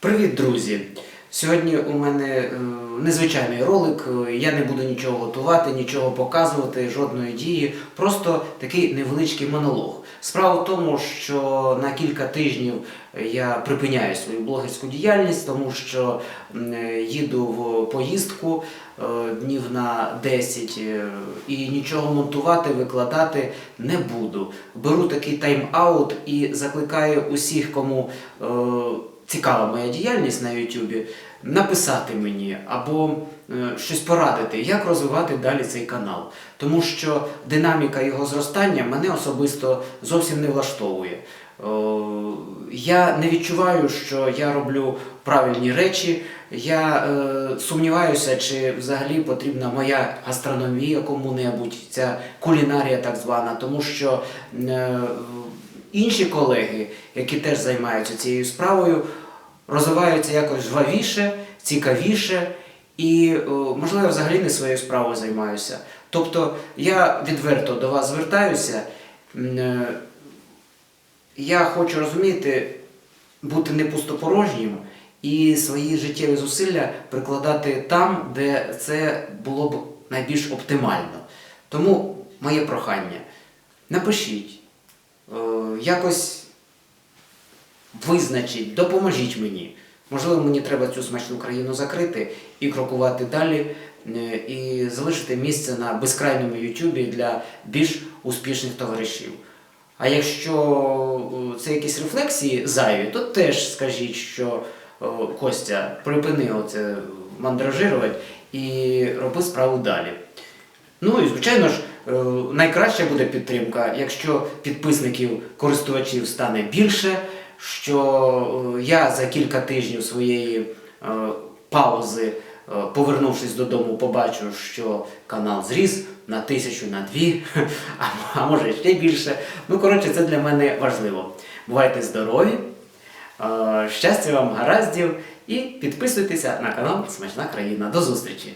Привіт, друзі! Сьогодні у мене е, незвичайний ролик. Е, Я не буду нічого готувати, нічого показувати, жодної дії. Просто такий невеличкий монолог. Справа в тому, що на кілька тижнів я припиняю свою блогерську діяльність, тому що е, їду в поїздку е, днів на 10 е, і нічого монтувати, викладати не буду. Беру такий тайм-аут і закликаю усіх, кому. Цікава моя діяльність на Ютубі, написати мені або е, щось порадити, як розвивати далі цей канал. Тому що динаміка його зростання мене особисто зовсім не влаштовує. Я не відчуваю, що я роблю правильні речі. Я е, сумніваюся, чи взагалі потрібна моя гастрономія кому-небудь, ця кулінарія так звана, тому що е, інші колеги, які теж займаються цією справою, розвиваються якось жвавіше, цікавіше і, о, можливо, взагалі не своєю справою займаюся. Тобто я відверто до вас звертаюся. Е, Я хочу розуміти, бути не пустопорожнім і свої життєві зусилля прикладати там, де це було б найбільш оптимально. Тому моє прохання. Напишіть, е, якось визначіть, допоможіть мені. Можливо, мені треба цю смачну країну закрити і крокувати далі, е, і залишити місце на безкрайньому Ютубі для більш успішних товаришів. А якщо е, це якісь рефлексії зайві, то теж скажіть, що е, Костя, припини оце мандражирувати і роби справу далі. Ну і звичайно ж, е, найкраща буде підтримка, якщо підписників користувачів стане більше, що е, я за кілька тижнів своєї е, паузи, е, повернувшись додому, побачу, що канал зріс на тисячу, на дві, а, може ще більше. Ну, коротше, це для мене важливо. Бувайте здорові, е, щастя вам, гараздів і підписуйтеся на канал Смачна країна. До зустрічі!